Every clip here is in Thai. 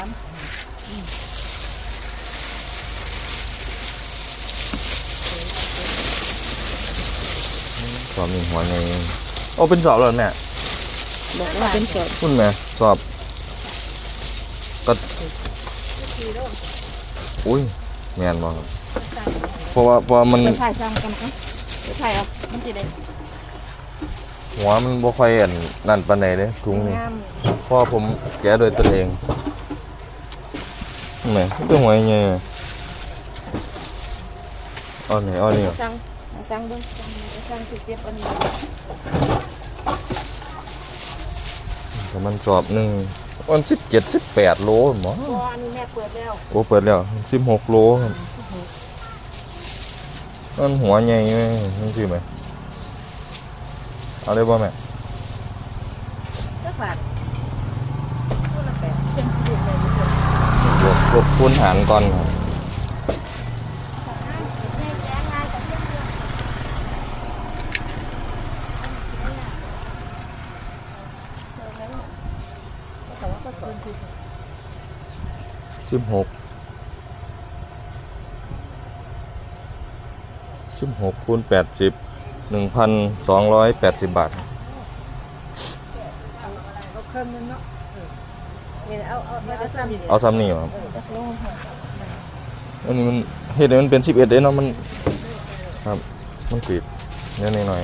ามสอบมีหัวไงโอ้เป็นสอบแล้วเนี่ยบอกว่าเป็นสดคุณแม่สอบก็อุ้ยแมนบ่ครับเพราะว่าเพราะว่ามันไปถ่ายซ้ำกันนะคะไปถ่ายเอามันจะได้หัวมันบ่ค่อยอันนั่นปานใดเด้ถุงนี่งามเพราะว่าผมแกะโดยตนเอง แหม่เป็นหัวยังไงเอ๋อนี่เอ๋อนี่สั่งสั่งเบิ่งสั่งสั่งสิเจ็บอันนี้แต่มันสอบหนึ่งวันสิบเจ็ดสิบแปดโลหมอก็อันนี้แม่เปิดแล้วโอ้เปิดแล้วสิบหกโลครับมันหัวใหญ่ไหมนี่สิไหมเอาได้บ่แม่สักบาทตัวละแปดเชียงยืดเลยบวก ลบคูณหารก่อนครับสิบหกสิบหกคูณแปดสิบหนึ่งพันสองร้อยแปดสิบบาทเอาเครื่องนึงเนาะ นี่เอาเอาแล้วก็ซ้ำเอาซ้ำนี่ครับจักโลค่ะอันนี้มันเฮ็ดให้มันเป็นสิบเอ็ดเด้เนาะมันครับมันสิบเนี่ยหน่อย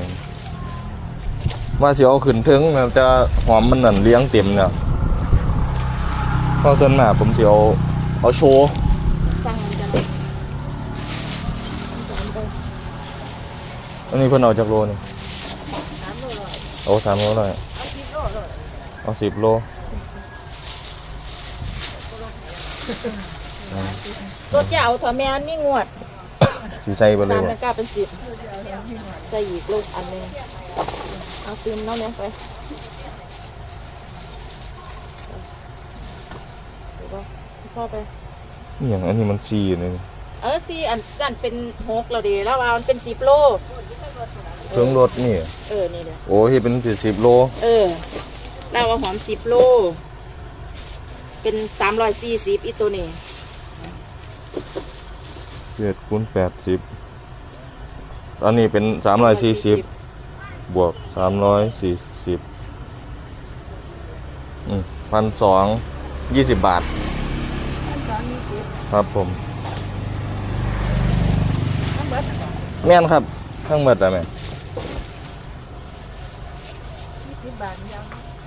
มาเสิเอาขึ้นถึงนะแต่หอมมันนั่นเลี้ยงเต็มเนี่ยพราะส่วนมากผมเสิเอาเอาโชว์อันนี้เพิ่นเอาจากโลนี่โลร้อยเอาสามโลเลยเอาสิบโล เลยเอาสิบโลตัวเจ้าถั่วแม่มันมีงวดสีใส่ไปเลยสามบ่เป็นเก้าเป็นสิบใส่อีกลูกอันหนึงเอาซึมน้องเนี่ยไปเดี๋ยวก็พ่อไป นี่อย่างอันนี้มันซีนี่เออสิอันนั่นเป็นหกเราดีแล้วว่ามันเป็นสิบโล เครื่องรถนี่ เออนี่เด้อโอ้ที่เป็นสิบโล เออเราเอาหอมสิบโล เป็นสามร้อยสี่สิบอีตัวนี้เจ็ดคูณแปดสิบอันนี้เป็นสามร้อยสี่สิบบวกสามร้อยสี่สิบพันสองยี่สิบบาทสองยี่สิบครับผมทั้งเบิดแม่นครับทั้งหมดแต่แม่ยี่สิบบาทยังเออ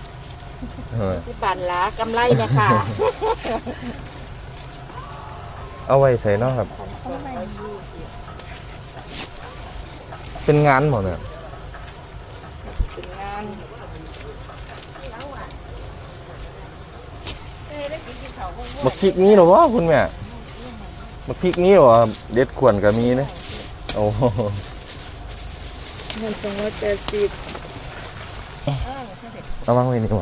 สิบบาทละกำไรไหมค่ะเอาไว้ใส่เนาะครับกำไรยี่สิบเป็นงานหมดเนี่ยเป็นงานเอ้ยได้กินกินเขาพวกบักพริกนี้เหรอวะคุณแม่บักพริกนี้เหรอครับเด็ดขวนกับมีเนี่ยโอ้โหเงินสองร้อยแปดสิบเอาวางไว้นี่ก่อ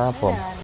ครับผม